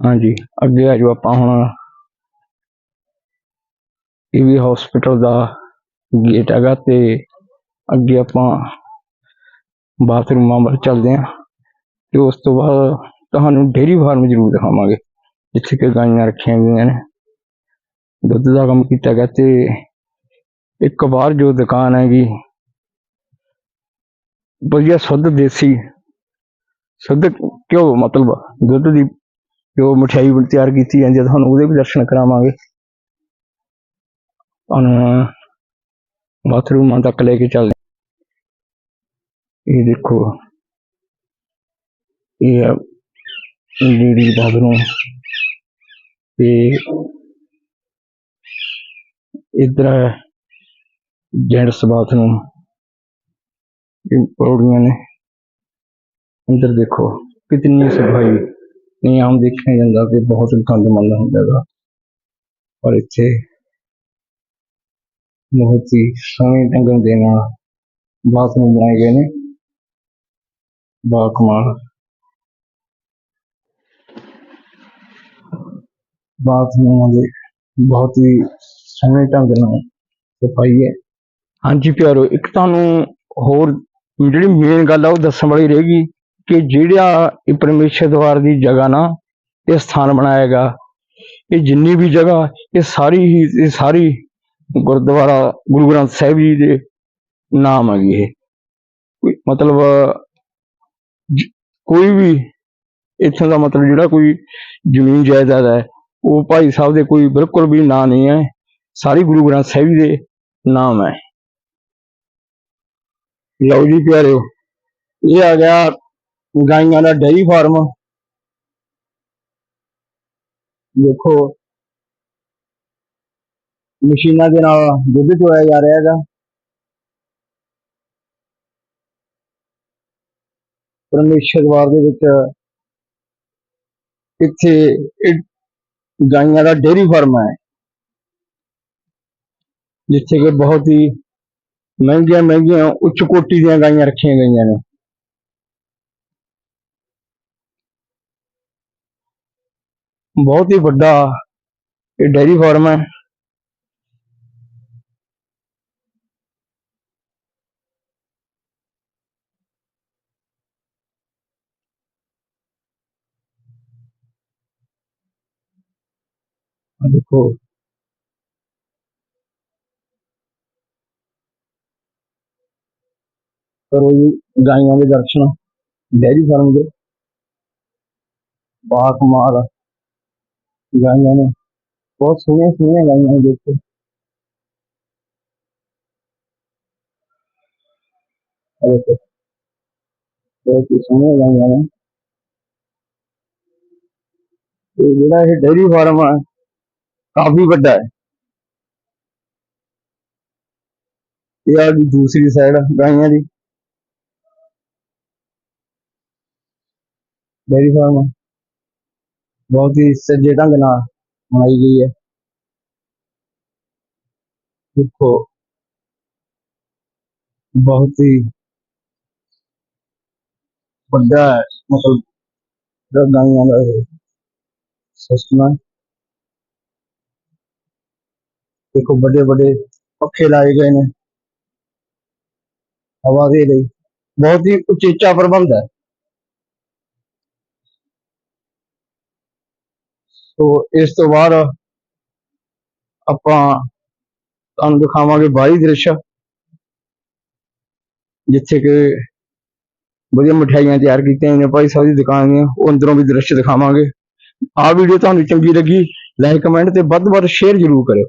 ਹਾਂਜੀ ਅੱਗੇ ਆ ਜਾਓ ਆਪਾਂ ਹੁਣ ਇਹ ਵੀ ਹਸਪੀਟਲ ਦਾ ਗੇਟ ਹੈਗਾ ਤੇ ਅੱਗੇ ਆਪਾਂ ਬਾਥਰੂਮਾਂ ਵੱਲ ਚੱਲਦੇ ਹਾਂ ਤੇ ਉਸ ਤੋਂ ਬਾਅਦ ਤੁਹਾਨੂੰ ਡੇਅਰੀ ਫਾਰਮ ਜ਼ਰੂਰ ਦਿਖਾਵਾਂਗੇ ਜਿੱਥੇ ਕਿ ਗਾਈਆਂ ਰੱਖੀਆਂ ਗਈਆਂ ਨੇ ਦੁੱਧ ਦਾ ਕੰਮ ਕੀਤਾ ਗਿਆ ਤੇ ਇੱਕ ਬਾਹਰ ਜੋ ਦੁਕਾਨ ਹੈਗੀ ਵਧੀਆ ਸ਼ੁੱਧ ਦੇਸੀ ਸ਼ੁੱਧ ਘਿਓ ਮਤਲਬ ਦੁੱਧ ਦੀ ਜੋ ਮਠਿਆਈ ਤਿਆਰ ਕੀਤੀ ਜਾਂਦੀ ਹੈ ਤੁਹਾਨੂੰ ਉਹਦੇ ਵੀ ਦਰਸ਼ਨ ਕਰਾਵਾਂਗੇ। ਤੁਹਾਨੂੰ ਬਾਥਰੂਮਾਂ ਤੱਕ ਲੈ ਕੇ ਚੱਲਦੇ ਇਹ ਦੇਖੋ, ਇਹ ਹੈ ਲੇਡੀ ਬਾਥਰੂਮ। ਤੇ ਇਧਰ ਜੈਂਟਸ ਬਾਥਰੂਮ। ਇਹ ਪੌੜੀਆਂ ਨੇ। ਅੰਦਰ ਦੇਖੋ ਕਿਤਨੀ ਸਫ਼ਾਈ। ਨਹੀਂ, ਆਮ ਦੇਖਿਆ ਜਾਂਦਾ ਕਿ ਬਹੁਤ ਗੰਦ ਮੰਦ ਹੁੰਦਾ ਹੈਗਾ। ਪਰ ਇੱਥੇ ਬਹੁਤ ਹੀ ਸੋਹਣੇ ਢੰਗ ਦੇ ਨਾਲ ਬਾਥਰੂਮ ਬਣਾਏ ਗਏ ਨੇ। ਬਾ ਕਮਾਲ। ਬਾਥਰੂਮ ਦੇ ਬਹੁਤ ਹੀ ਸੋਹਣੇ ਢੰਗ ਨਾਲ ਸਫ਼ਾਈ ਹੈ। ਹਾਂਜੀ ਪਿਆਰੋ, ਇੱਕ ਤੁਹਾਨੂੰ ਹੋਰ ਜਿਹੜੀ ਮੇਨ ਗੱਲ ਆ ਉਹ ਦੱਸਣ ਵਾਲੀ ਰਹੇਗੀ ਕਿ ਜਿਹੜਾ ਇਹ ਪਰਮੇਸ਼ਰ ਦਵਾਰ ਦੀ ਜਗ੍ਹਾ ਨਾ, ਇਹ ਸਥਾਨ ਬਣਾਏਗਾ ਇਹ ਜਿੰਨੀ ਵੀ ਜਗ੍ਹਾ, ਇਹ ਸਾਰੀ ਹੀ, ਇਹ ਸਾਰੀ ਗੁਰਦੁਆਰਾ ਗੁਰੂ ਗ੍ਰੰਥ ਸਾਹਿਬ ਜੀ ਦੇ ਨਾਮ ਹੈਗੀ ਇਹ। ਕੋਈ ਮਤਲਬ ਕੋਈ ਵੀ ਇੱਥੋਂ ਦਾ ਮਤਲਬ ਜਿਹੜਾ ਕੋਈ ਜ਼ਮੀਨ ਜਾਇਦਾਦ ਹੈ, ਉਹ ਭਾਈ ਸਾਹਿਬ ਦੇ ਕੋਈ ਬਿਲਕੁਲ ਵੀ ਨਾਂ ਨਹੀਂ ਹੈ। ਸਾਰੀ ਗੁਰੂ ਗ੍ਰੰਥ ਸਾਹਿਬ ਜੀ ਦੇ ਨਾਮ ਹੈ। ਲਓ ਜੀ ਪਿਆਰਿਓ, ਇਹ ਆ ਗਿਆ ਗਾਈਆਂ ਦਾ ਡੇਅਰੀ ਫਾਰਮ। ਦੇਖੋ, ਮਸ਼ੀਨਾਂ ਦੇ ਨਾਲ ਦੁੱਧ ਚੋਇਆ ਜਾ ਰਿਹਾ ਹੈਗਾ। ਪਰਮੇਸ਼ਰਵਾਰ ਦੇ ਵਿੱਚ ਇੱਥੇ ਗਾਈਆਂ ਦਾ ਡੇਅਰੀ ਫਾਰਮ ਹੈ, ਜਿੱਥੇ ਕਿ ਬਹੁਤ ਹੀ ਮਹਿੰਗੀਆਂ ਮਹਿੰਗੀਆਂ ਉੱਚ ਕੋਟੀ ਦੀਆਂ ਗਾਈਆਂ ਰੱਖੀਆਂ ਗਈਆਂ ਨੇ। ਬਹੁਤ ਹੀ ਵੱਡਾ ਇਹ ਡੇਅਰੀ ਫਾਰਮ ਹੈ ਆਹ ਦੇਖੋ ਕਰੋ ਜੀ ਗਾਈਆਂ ਦੇ ਦਰਸ਼ਨ ਡੇਅਰੀ ਫਾਰਮ ਦੇ ਬਾ गाय बहुत सुने सुने गाय देखते डेयरी फार्म है, काफ़ी बड़ा है। ये दूसरी साइड गाय डेयरी फार्म है। ਬਹੁਤ ਹੀ ਸੱਜੇ ਢੰਗ ਨਾਲ ਬਣਾਈ ਗਈ ਹੈ ਦੇਖੋ ਬਹੁਤ ਹੀ ਵੱਡਾ ਹੈ, ਮਤਲਬ ਜਿਹੜਾ ਗਾਈਆਂ ਦਾ ਸਿਸਟਮ ਹੈ ਦੇਖੋ ਵੱਡੇ ਵੱਡੇ ਪੱਖੇ ਲਾਏ ਗਏ ਨੇ ਹਵਾ ਦੇ ਲਈ ਬਹੁਤ ਹੀ ਉਚੇਚਾ ਪ੍ਰਬੰਧ ਹੈ ਸੋ ਇਸ ਤੋਂ ਬਾਅਦ ਆਪਾਂ ਤੁਹਾਨੂੰ ਦਿਖਾਵਾਂਗੇ ਬਾਹਰੀ ਦ੍ਰਿਸ਼, ਜਿੱਥੇ ਕਿ ਵਧੀਆ ਮਠਿਆਈਆਂ ਤਿਆਰ ਕੀਤੀਆਂ ਨੇ ਭਾਈ ਸਾਹਿਬ ਦੀ ਦੁਕਾਨ ਦੀਆਂ, ਉਹ ਅੰਦਰੋਂ ਵੀ ਦ੍ਰਿਸ਼ ਦਿਖਾਵਾਂਗੇ। ਆਹ ਵੀਡੀਓ ਤੁਹਾਨੂੰ ਚੰਗੀ ਲੱਗੀ ਲਾਈਕ ਕਮੈਂਟ ਤੇ ਵੱਧ ਤੋਂ ਵੱਧ ਸ਼ੇਅਰ ਜ਼ਰੂਰ ਕਰਿਓ।